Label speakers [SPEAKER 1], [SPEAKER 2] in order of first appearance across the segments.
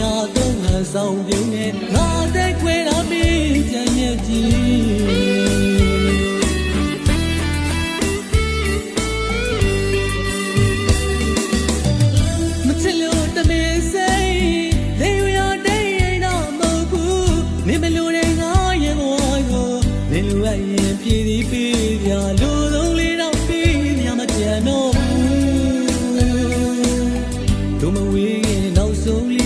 [SPEAKER 1] ရာသုံးဟန်ဆောင်ပြုံးနေငါတဲ့ခွဲတော်ပြီးပြန်ရကြည်တို့မဝေးရင်နောက်ဆုံးလေး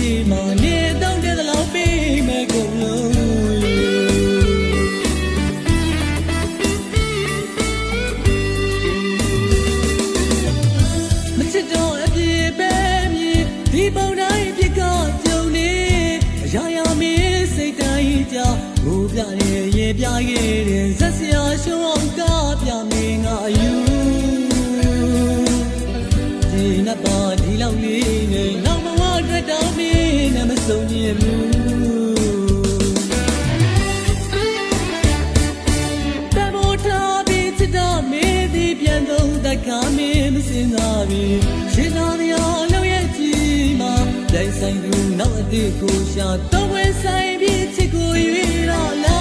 [SPEAKER 1] ပြငိုပြရဲ့ရေပြရဲ့တဲ့ဇက်စရာရှုံးအောင်ကပြမင်းငါယူဒီနပါဒီလောက်လေးနဲ့နောက်ဘဝအတွက်တောင်းနေနဲ့မဆုံးရဘူး ဆိုင်သူနောက်အသေးကိုရှာတော့ဝဲဆိုင်ပြီးချစ်ကိုရွေးတော့လား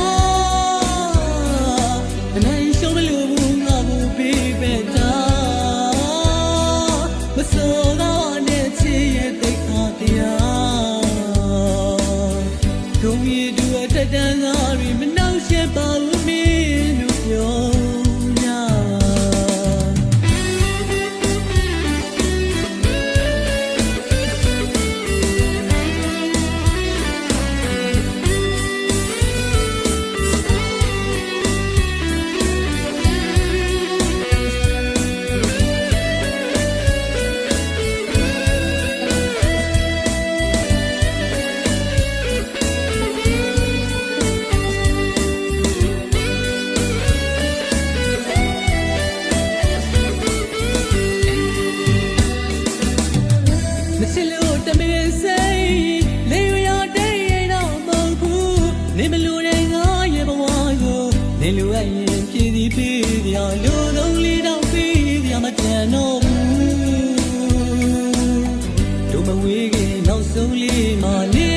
[SPEAKER 1] ချစ်လို့တမင်စိတ်လေရရတဲ့ရင်တော့မဟုတ်ဘူးနေမလို့တဲ့ငါရဲ့ဘဝကိုနေလို့အရင်ပြည်စီပြည်ပြလူလုံးလေးတော့ပြည်ပြမတန်တော့ဘူးတို့မဝေးခင်နောက်ဆုံးလေးမှနေ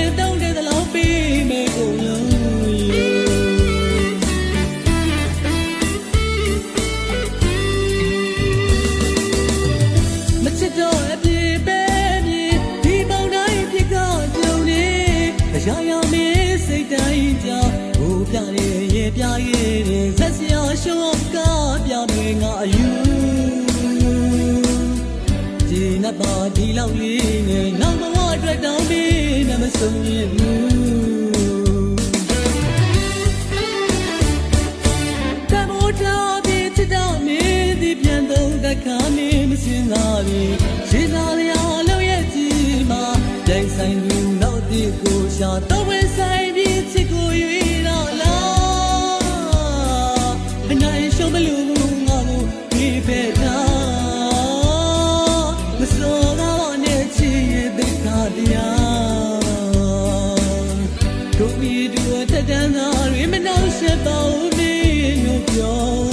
[SPEAKER 1] ပြရဲ့တဲ့ဇက်စရာရှုံးကပြမေငါအယူဒီနတ်ပါဒီလောက်လေးနဲ့နောက်ဘဝအတွက်တောင်းပြီးနဲ့မဆုံးရဘူးတမိုးထားပြီးချစ်တော်မင်းဒီပြန်တော့တခါမင်းမစင်သာပြီးရှင်းသာလျာလို့ရဲ့ကြီးမှာပြိုင်ဆိုင်လူနောက်တည်းကိုရှာတော့ဝဲဆိုင်ပြီးချစ်ကို ချစ်ရဲ့သိတာတရားတို့ဤတို့တဒန်းသာတွင်မနှောက်ရှက်ပါဦးမင်းတို့ပြော